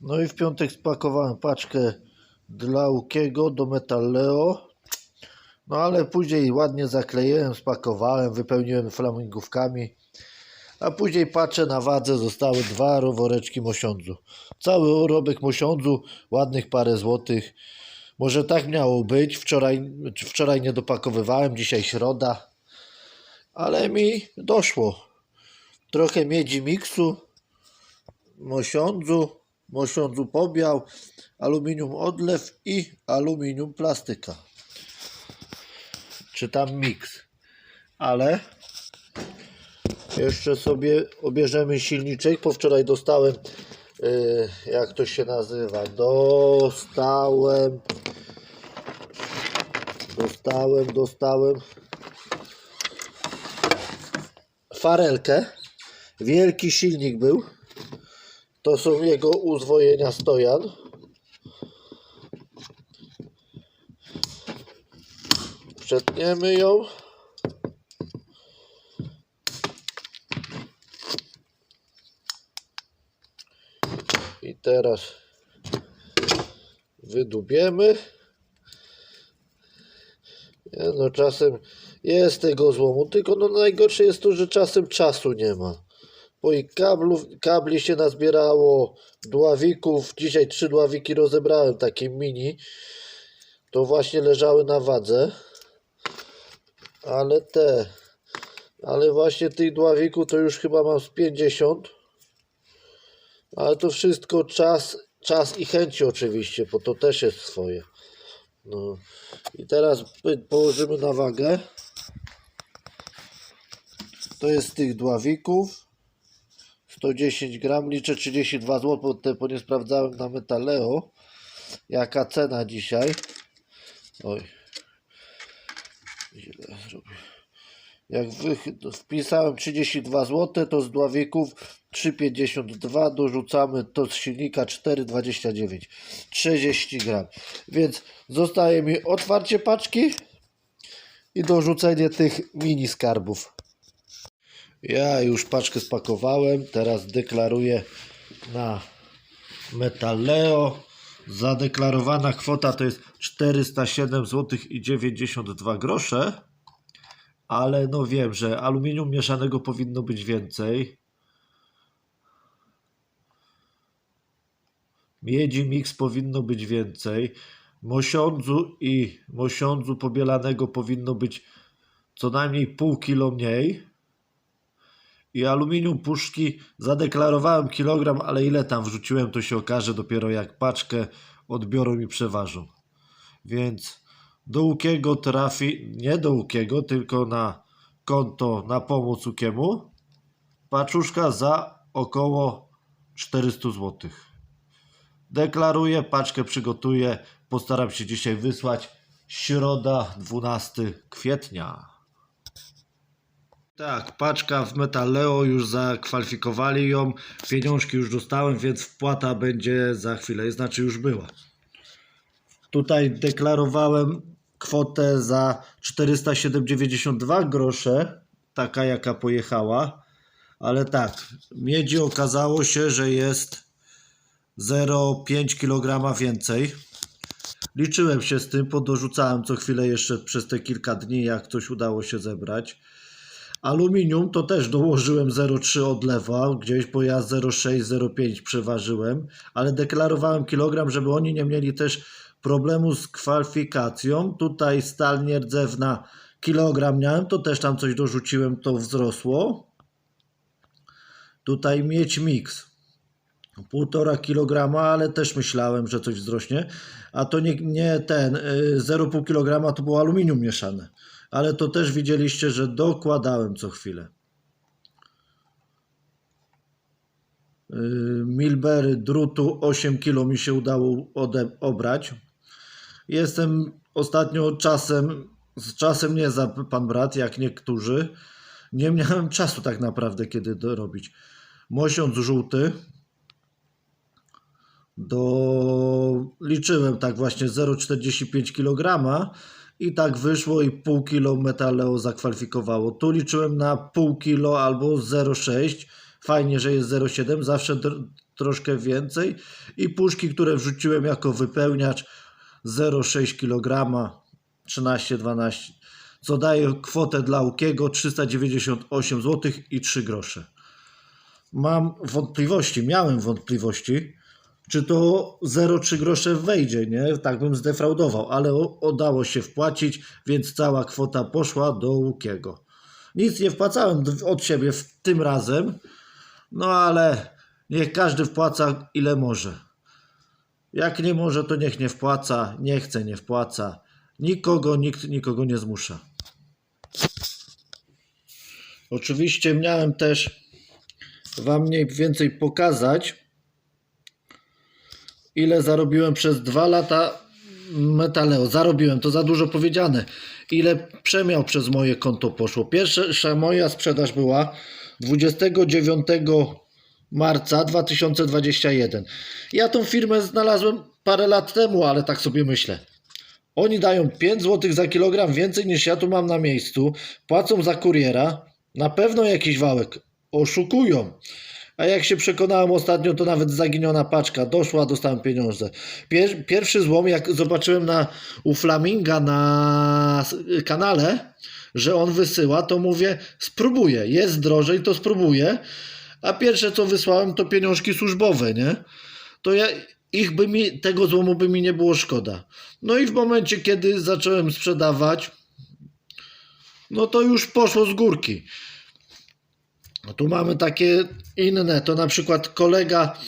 No i w piątek spakowałem paczkę dla Łukiego do Metalleo. No ale później ładnie zakleiłem, spakowałem, wypełniłem flamingówkami. A później patrzę na wadze, zostały dwa roworeczki mosiądzu. Cały urobek mosiądzu, ładnych parę złotych. Może tak miało być. Wczoraj, wczoraj nie dopakowywałem, dzisiaj środa. Ale mi doszło. Trochę miedzi miksu, mosiądzu, mosiądzu pobiał, aluminium odlew i aluminium plastyka. Czy tam miks. Ale jeszcze sobie obierzemy silniczek, bo wczoraj dostałem, yy, jak to się nazywa, dostałem, dostałem, dostałem farelkę. Wielki silnik był. To są jego uzwojenia stojan. Przetniemy ją. I teraz wydubiemy. No czasem jest tego złomu, tylko no najgorsze jest to, że czasem czasu nie ma. I kablów, kabli się nazbierało, dławików. Dzisiaj trzy dławiki rozebrałem, takie mini. To właśnie leżały na wadze. Ale te, ale właśnie tych dławików to już chyba mam z 50. Ale to wszystko czas, czas i chęci oczywiście, bo to też jest swoje. No i teraz położymy na wagę. To jest tych dławików. 110 gram, liczę 32 zł, bo, nie sprawdzałem na Metaleo. Jaka cena dzisiaj? Oj. Źle zrobię. Jak wy, wpisałem 32 zł, to z dławików 3,52 dorzucamy to z silnika 4,29 30 gram. Więc zostaje mi otwarcie paczki i dorzucenie tych mini skarbów. Ja już paczkę spakowałem, teraz deklaruję na Metaleo. Zadeklarowana kwota to jest 407 zł i 92 grosze. Ale no wiem, że aluminium mieszanego powinno być więcej. Miedzi mix powinno być więcej. Mosiądzu i mosiądzu pobielanego powinno być co najmniej pół kilo mniej. I aluminium puszki zadeklarowałem kilogram, ale ile tam wrzuciłem, to się okaże dopiero jak paczkę odbiorą i przeważą. Więc do Łukiego trafi, nie do Łukiego, tylko na konto na pomoc Łukiemu. Paczuszka za około 400 zł. Deklaruję, paczkę przygotuję. Postaram się dzisiaj wysłać. Środa 12 kwietnia. Tak, paczka w Metaleo już zakwalifikowali ją. Pieniążki już dostałem, więc wpłata będzie za chwilę, znaczy już była. Tutaj deklarowałem kwotę za 407,92 grosze, taka jaka pojechała, ale tak, miedzi okazało się, że jest 0,5 kg więcej. Liczyłem się z tym, podorzucałem co chwilę jeszcze przez te kilka dni, jak coś udało się zebrać. Aluminium to też dołożyłem 0,3 odlewa, gdzieś bo ja 0,6, 0,5 przeważyłem, ale deklarowałem kilogram, żeby oni nie mieli też problemu z kwalifikacją. Tutaj stal nierdzewna kilogram miałem, to też tam coś dorzuciłem, to wzrosło. Tutaj mieć mix. Półtora kilograma, ale też myślałem, że coś wzrośnie. A to nie, nie ten, y, 0,5 kg to było aluminium mieszane. Ale to też widzieliście, że dokładałem co chwilę. Y, Milbery drutu 8 kg mi się udało obrać. Jestem ostatnio czasem, z czasem nie za pan brat, jak niektórzy. Nie miałem czasu tak naprawdę, kiedy to robić. Mosiąc żółty, do liczyłem tak właśnie 0,45 kg i tak wyszło i pół kilo metaleo zakwalifikowało. Tu liczyłem na pół kilo albo 0,6, Fajnie, że jest 0,7, zawsze tr- troszkę więcej. I puszki, które wrzuciłem jako wypełniacz 0,6 kg, 13-12, co daje kwotę dla Łukiego 398 zł i 3 grosze. Mam wątpliwości, miałem wątpliwości, czy to 0,3 grosze wejdzie, nie? Tak bym zdefraudował, ale udało się wpłacić, więc cała kwota poszła do Łukiego. Nic nie wpłacałem od siebie w tym razem, no ale niech każdy wpłaca ile może. Jak nie może, to niech nie wpłaca, nie chce, nie wpłaca. Nikogo, nikt nikogo nie zmusza. Oczywiście miałem też Wam mniej więcej pokazać, ile zarobiłem przez dwa lata Metaleo. Zarobiłem, to za dużo powiedziane. Ile przemiał przez moje konto poszło. Pierwsza moja sprzedaż była 29 marca 2021. Ja tą firmę znalazłem parę lat temu, ale tak sobie myślę. Oni dają 5 zł za kilogram więcej niż ja tu mam na miejscu. Płacą za kuriera. Na pewno jakiś wałek. Oszukują. A jak się przekonałem ostatnio, to nawet zaginiona paczka doszła, dostałem pieniądze. Pier, pierwszy złom, jak zobaczyłem na, u Flaminga na kanale, że on wysyła, to mówię, spróbuję. Jest drożej, to spróbuję. A pierwsze, co wysłałem, to pieniążki służbowe, nie? To ja, ich by mi, tego złomu by mi nie było szkoda. No i w momencie, kiedy zacząłem sprzedawać, no to już poszło z górki. No tu mamy takie inne, to na przykład kolega,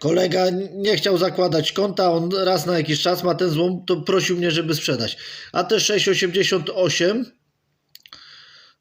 kolega nie chciał zakładać konta, on raz na jakiś czas ma ten złom, to prosił mnie, żeby sprzedać. A te 6,88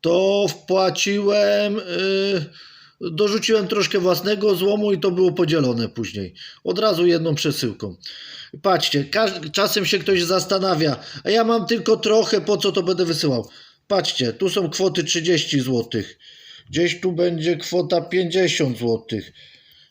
to wpłaciłem, yy, dorzuciłem troszkę własnego złomu i to było podzielone później. Od razu jedną przesyłką. Patrzcie, czasem się ktoś zastanawia, a ja mam tylko trochę, po co to będę wysyłał? Patrzcie, tu są kwoty 30 zł. Gdzieś tu będzie kwota 50 zł.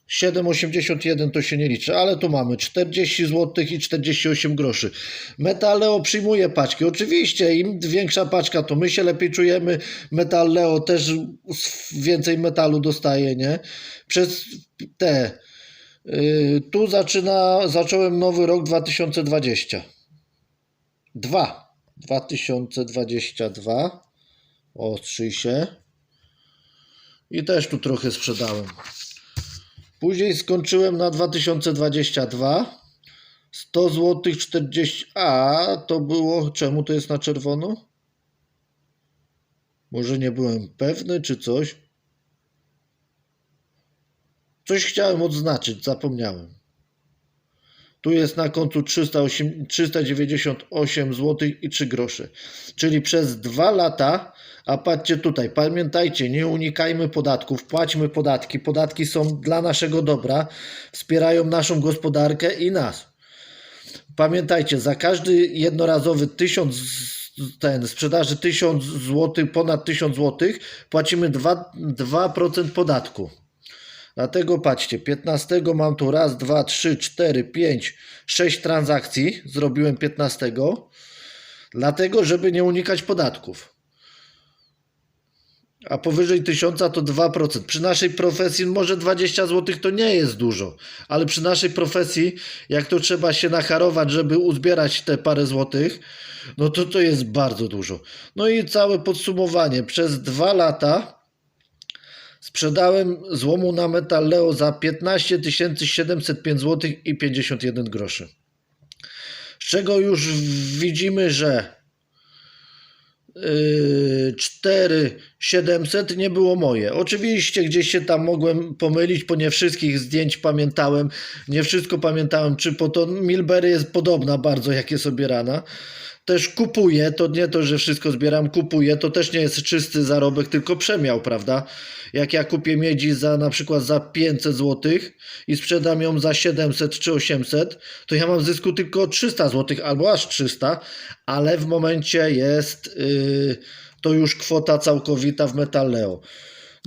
7,81 to się nie liczy, ale tu mamy 40 zł i 48 groszy. Metaleo przyjmuje paczki. Oczywiście, im większa paczka, to my się lepiej czujemy. Metaleo też więcej metalu dostaje, nie? Przez te. Yy, tu zaczyna, zacząłem nowy rok 2020. 2. 2022. Ostrzyj się. I też tu trochę sprzedałem. Później skończyłem na 2022. 100 zł 40. A to było. Czemu to jest na czerwono? Może nie byłem pewny, czy coś. Coś chciałem odznaczyć, zapomniałem. Tu jest na kontu 308, 398 zł i 3 grosze. Czyli przez dwa lata, a patrzcie tutaj, pamiętajcie, nie unikajmy podatków, płaćmy podatki. Podatki są dla naszego dobra, wspierają naszą gospodarkę i nas. Pamiętajcie, za każdy jednorazowy tysiąc z- ten sprzedaży 1000 zł, ponad 1000 zł, płacimy 2, 2% podatku. Dlatego patrzcie, 15 mam tu raz, dwa, trzy, cztery, pięć, sześć transakcji. Zrobiłem 15. Dlatego, żeby nie unikać podatków. A powyżej 1000 to 2%. Przy naszej profesji może 20 zł to nie jest dużo, ale przy naszej profesji, jak to trzeba się nacharować, żeby uzbierać te parę złotych, no to to jest bardzo dużo. No i całe podsumowanie. Przez dwa lata Sprzedałem złomu na Metal Leo za 15 705 zł i 51 groszy. Z czego już widzimy, że yy, 4 700 nie było moje. Oczywiście gdzieś się tam mogłem pomylić, bo nie wszystkich zdjęć pamiętałem, nie wszystko pamiętałem, czy po to Milberry jest podobna bardzo jak jest obierana. Też kupuję, to nie to, że wszystko zbieram, kupuję, to też nie jest czysty zarobek, tylko przemiał, prawda? Jak ja kupię miedzi za na przykład za 500 zł i sprzedam ją za 700 czy 800, to ja mam zysku tylko 300 zł albo aż 300, ale w momencie jest yy, to już kwota całkowita w Metalleo.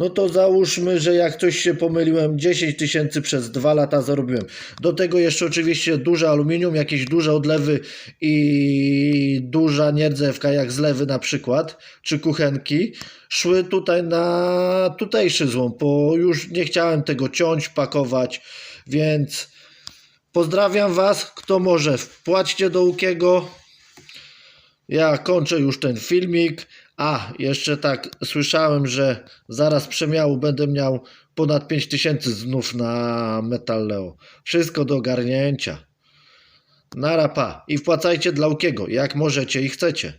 No to załóżmy, że jak coś się pomyliłem, 10 tysięcy przez dwa lata zarobiłem. Do tego jeszcze oczywiście duże aluminium, jakieś duże odlewy i duża nierdzewka, jak zlewy na przykład, czy kuchenki, szły tutaj na tutejszy złom, bo już nie chciałem tego ciąć, pakować, więc pozdrawiam Was, kto może wpłaćcie do Łukiego. Ja kończę już ten filmik. A, jeszcze tak słyszałem, że zaraz przemiału będę miał ponad 5000 znów na Metal Leo. Wszystko do ogarnięcia. Narapa i wpłacajcie dla Łukiego, jak możecie i chcecie.